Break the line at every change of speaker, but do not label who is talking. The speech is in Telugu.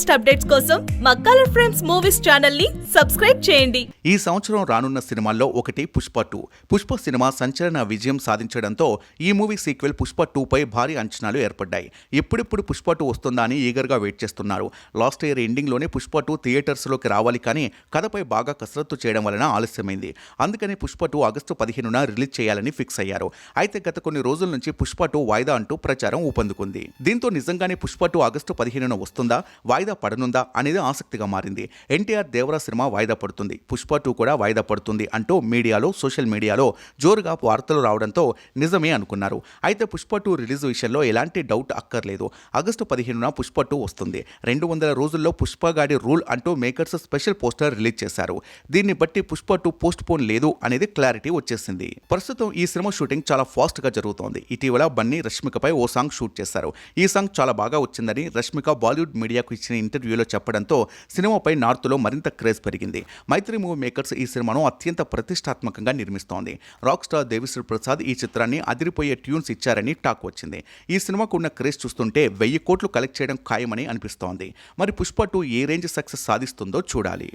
లేటెస్ట్ అప్డేట్స్ కోసం మా కలర్ ఫ్రేమ్స్ మూవీస్ ఛానల్ని సబ్స్క్రైబ్ చేయండి.
ఈ సంవత్సరం రానున్న సినిమాల్లో ఒకటి పుష్ప టూ. పుష్ప సినిమా సంచలన విజయం సాధించడంతో ఈ మూవీ సీక్వెల్ పుష్ప టూ పై భారీ అంచనాలు ఏర్పడ్డాయి. ఇప్పుడిప్పుడు పుష్ప టూ వస్తుందా అని ఈగర్గా వెయిట్ చేస్తున్నారు. లాస్ట్ ఇయర్ ఎండింగ్లోనే పుష్ప టూ థియేటర్స్లోకి రావాలి కానీ కథపై బాగా కసరత్తు చేయడం వలన ఆలస్యమైంది. అందుకని పుష్ప టూ ఆగస్టు పదిహేనున రిలీజ్ చేయాలని ఫిక్స్ అయ్యారు. అయితే గత కొన్ని రోజుల నుంచి పుష్ప టూ వాయిదా అంటూ ప్రచారం ఊపందుకుంది. దీంతో నిజంగానే పుష్ప టూ ఆగస్టు పదిహేనున వస్తుందా? వాయిదా పడనుందా అనేది ఆసక్తిగా మారింది. ఎన్టీఆర్ దేవరా సినిమా వాయిదా పడుతుంది. పుష్ప టూ కూడా వాయిదా పడుతుంది అంటూ మీడియాలో సోషల్ మీడియాలో జోరుగా వార్తలు రావడంతో నిజమే అనుకున్నారు. అయితే పుష్ప టూ రిలీజ్ విషయంలో ఎలాంటి డౌట్ అక్కర్లేదు. ఆగస్టు పదిహేనున పుష్ప టూ వస్తుంది. రెండు వందల రోజుల్లో పుష్పగాడి రూల్ అంటూ మేకర్స్ స్పెషల్ పోస్టర్ రిలీజ్ చేశారు. దీన్ని బట్టి పుష్ప టూ పోస్ట్ పోన్ లేదు అనేది క్లారిటీ వచ్చేసింది. ప్రస్తుతం ఈ సినిమా షూటింగ్ చాలా ఫాస్ట్గా జరుగుతోంది. ఇటీవల బన్నీ రష్మికపై ఓ సాంగ్ షూట్ చేశారు. ఈ సాంగ్ చాలా బాగా వచ్చిందని రష్మిక బాలీవుడ్ మీడియాకు ఇచ్చిన ఇంటర్వ్యూలో చెప్పడంతో సినిమాపై నార్త్లో మరింత క్రేజ్ పెరిగింది. మైత్రి మూవీ మేకర్స్ ఈ సినిమాను అత్యంత ప్రతిష్టాత్మకంగా నిర్మిస్తోంది. రాక్ స్టార్ దేవిశ్రీ ప్రసాద్ ఈ చిత్రాన్ని అదిరిపోయే ట్యూన్స్ ఇచ్చారని టాక్ వచ్చింది. ఈ సినిమాకు ఉన్న క్రేజ్ చూస్తుంటే వెయ్యి కోట్లు కలెక్ట్ చేయడం ఖాయమని అనిపిస్తోంది. మరి పుష్ప టూ ఏ రేంజ్ సక్సెస్ సాధిస్తుందో చూడాలి.